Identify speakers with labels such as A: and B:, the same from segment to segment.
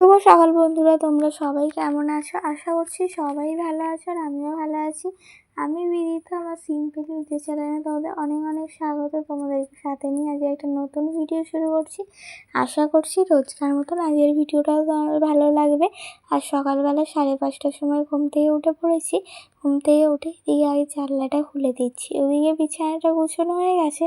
A: শুভ সকাল বন্ধুরা, তোমরা সবাই কেমন আছো? আশা করছি সবাই ভালো আছো আর আমিও ভালো আছি। আমি বিদিত আমার সিম্পল ভিডিও চ্যানেলে তোমাদের অনেক অনেক স্বাগত। তোমাদের সাথে নিয়ে আজকে একটা নতুন ভিডিও শুরু করছি। আশা করছি রোজকার মতন আজকের ভিডিওটাও তোমার ভালো লাগবে। আর সকালবেলা সাড়ে পাঁচটার সময় ঘুম থেকে উঠে পড়েছি। ঘুম থেকে উঠে এদিকে আগে জানলাটা খুলে দিচ্ছি। ওদিকে বিছানাটা গুছানো হয়ে গেছে।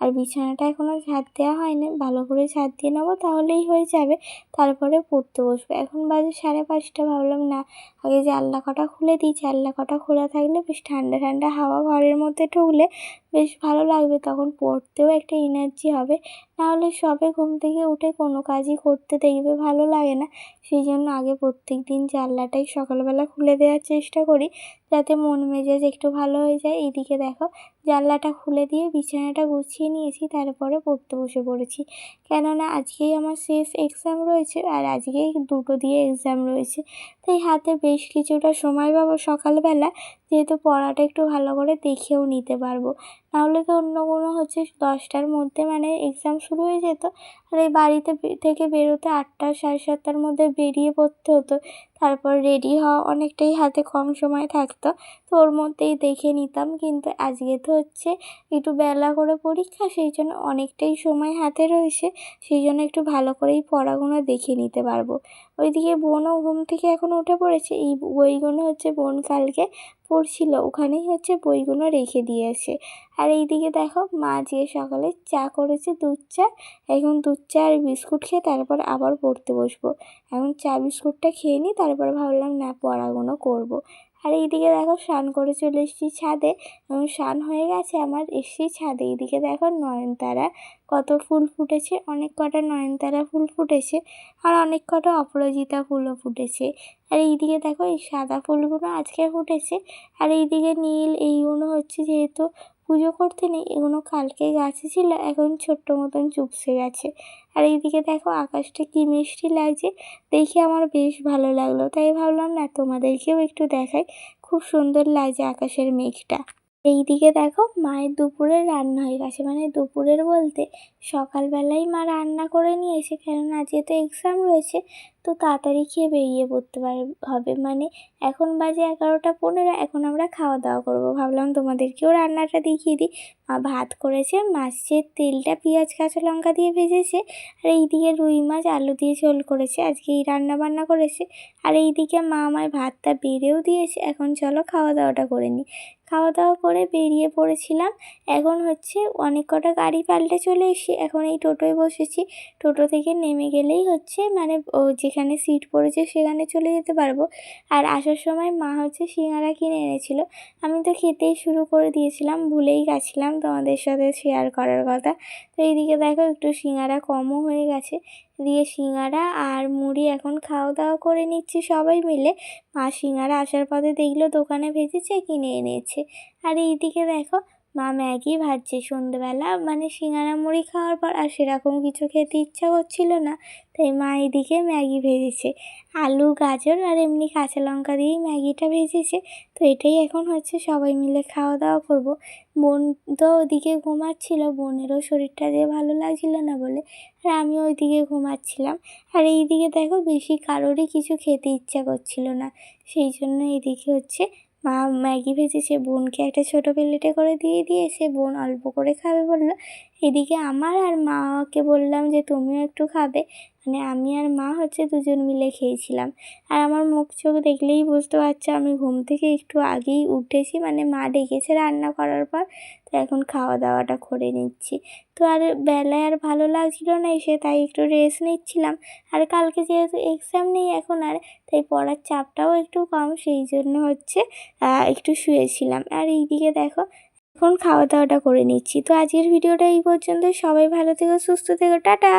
A: আর বিছানাটা এখনও ঝাড় দেওয়া হয়নি। ভালো করে ঝাড় দিয়ে নেব, তাহলেই হয়ে যাবে। তারপরে পড়তে বসবো। এখন বাজে সাড়ে পাঁচটা, ভাবলাম না আগে জানলা কটা খুলে দিই। জানলা কটা খোলা থাকলে বেশ ঠান্ডা ঠান্ডা হাওয়া ঘরের মধ্যে ঢুকলে বেশ ভালো লাগবে। তখন পড়তেও একটা এনার্জি হবে। নাহলে সবে ঘুম থেকে উঠে কোনো কাজই করতে দেখবে ভালো লাগে না। সেই জন্য আগে প্রত্যেক দিন জানলাটাই সকালবেলা খুলে দেওয়ার চেষ্টা করি, যাতে মন মেজাজ একটু ভালো হয়ে যায়। এদিকে দেখো, জানলাটা খুলে দিয়ে বিছানাটা গুছিয়ে নিয়েছি, তারপরে পড়তে বসে পড়েছি। কেননা আজকেই আমার শেষ এক্সাম রয়েছে আর আজকেই দুটো দিয়ে এক্সাম রয়েছে। তাই হাতে বেশ কিছুটা সময় পাবো সকালবেলা, যেহেতু পড়াটা একটু ভালো করে দেখেও নিতে পারব। নাহলে তো অন্য কোনো হচ্ছে দশটার মধ্যে মানে এক্সাম শুরু হয়ে যেত। আর এই বাড়িতে থেকে বেরোতে আটটা সাড়ে সাতটার মধ্যে বেরিয়ে পড়তে হতো। তারপর রেডি হওয়া অনেকটাই হাতে কম সময় থাকতো। তো ওর মধ্যেই দেখে নিতাম, কিন্তু আজকে তো হচ্ছে একটু বেলা করে পরীক্ষা, সেই জন্য অনেকটাই সময় হাতে রয়েছে। সেই জন্য একটু ভালো করেই পড়াগুলো দেখে নিতে পারব। ওইদিকে বোনও ঘুম থেকে এখন উঠে পড়েছে। এই বইগুলো হচ্ছে বোন কালকে পড়ছিল। ওখানেই হচ্ছে বইগুলো রেখে দিয়েছে। আর এইদিকে দেখো, মা যে সকালে চা করেছে দুধ চা। এখন দুধ চা আর বিস্কুট খেয়ে তারপর আবার পড়তে বসবো। এখন চা, বিস্কুটটা খেয়ে নিই তারপর ভাবলাম, না, পড়াগুলো করব। আর এইদিকে দেখো, স্নান করে চলে এসেছি ছাদে। এবং স্নান হয়ে গেছে আমার, এসেছি ছাদে। এইদিকে দেখো নয়নতারা, কত ফুল ফুটেছে, অনেক কটা নয়নতারা ফুল ফুটেছে আর অনেক কটা অপরাজিতা ফুলও ফুটেছে। আর এইদিকে দেখো, এই সাদা ফুলগুলো আজকে ফুটেছে। আর এইদিকে নীল, এইগুলো হচ্ছে যেহেতু পুজো করতে নেই এগুলো কালকে গাছে ছিল, এখন ছোট্ট মতন চুপসে গেছে। আর এইদিকে দেখো আকাশটা কী মিষ্টি লাগছে, দেখে আমার বেশ ভালো লাগল। তাই ভাবলাম, না, তোমাদেরকেও একটু দেখাই। খুব সুন্দর লাগছে আকাশের মেঘটা। এইদিকে দেখো মায়ের দুপুরের রান্না হয়ে গেছে। মানে দুপুরের বলতে সকালবেলাই মা রান্না করে নিয়েছে কেননা আজকে তো এক্সাম রয়েছে তো তাড়াতাড়ি খেয়ে বেরিয়ে পড়তে হবে। মানে এখন বাজে এগারোটা পনেরো, এখন আমরা খাওয়া দাওয়া করব। ভাবলাম তোমাদেরকেও রান্নাটা দেখিয়ে দিই। মা ভাত করেছে মাছের তেলটা, পেঁয়াজ, কাঁচা লঙ্কা দিয়ে ভেজেছে, আর এইদিকে রুই মাছ, আলু দিয়ে ঝোল করেছে। আজকে এই রান্না বান্না করেছে। আর এইদিকে মা আমায় ভাতটা বেড়েও দিয়েছে। এখন চলো খাওয়া দাওয়াটা করে নিই। খাওয়া দাওয়া করে বেরিয়ে পড়েছিলাম। এখন হচ্ছে অনেক কটা গাড়ি পাল্টে চলে এসেছি। এখন এই টোটোয় বসেছি। টোটো থেকে নেমে গেলেই হচ্ছে মানে ও যেখানে সিট পড়েছে সেখানে চলে যেতে পারব। আর আসার সময় মা হচ্ছে সিঙ্গারা কিনে এনেছিল। আমি তো খেতেই শুরু করে দিয়েছিলাম, ভুলেই গেছিলাম তোমাদের সাথে শেয়ার করার কথা। তো এইদিকে দেখো একটু সিঙ্গারা কমও হয়ে গেছে। দিয়ে সিঙ্গারা আর মুড়ি এখন খাওয়া দাওয়া করে নিচ্ছি সবাই মিলে। মা সিঙ্গারা আসার পথে দেখল দোকানে ভেজেছে, কিনে এনেছে। আর এইদিকে দেখো মা ম্যাগি ভাজছে সন্ধেবেলা মানে সিঙ্গারা মুড়ি খাওয়ার পর আর সেরকম কিছু খেতে ইচ্ছা করছিল না। তাই মা এদিকে ম্যাগি ভেজেছে। আলু, গাজর আর এমনি কাঁচা লঙ্কা দিয়েই ম্যাগিটা ভেজেছে। তো এটাই এখন হচ্ছে সবাই মিলে খাওয়া দাওয়া করব। বোন তো ওদিকে ঘুমাচ্ছিল। বোনেরও শরীরটা দিয়ে ভালো লাগছিল না বলে আর আমি ওইদিকে ঘুমাচ্ছিলাম। আর এইদিকে দেখো বেশি কারোরই কিছু খেতে ইচ্ছা করছিল না। সেই জন্য এদিকে হচ্ছে মা ম্যাগি ভেজেছে বোনকে একটা ছোটো প্লেটে করে দিয়ে দিয়ে সে বোন অল্প করে খাবে বলল। এদিকে আমার আর মাকে বললাম যে, তুমিও একটু খাবে। মানে আমি আর মা হচ্ছে দুজন মিলে খেয়েছিলাম। আর আমার মুখ চোখ দেখলেই বুঝতে পারছ, আমি ঘুম থেকে একটু আগেই উঠেছি। মানে মা ডেকেছে রান্না করার পর, তো এখন খাওয়া দাওয়াটা করে নিচ্ছি। তো আর বেলায় আর ভালো লাগছিল না এসে, তাই একটু রেস্ট নিচ্ছিলাম। আর কালকে যেহেতু এক্সাম নেই এখন আর, তাই পড়ার চাপটাও একটু কম, সেই জন্য হচ্ছে একটু শুয়েছিলাম। আর এইদিকে দেখো এখন খাওয়া দাওয়াটা করে নিচ্ছি। তো আজকের ভিডিওটা এই পর্যন্ত সবাই ভালো থেকো, সুস্থ থেকো। টাটা!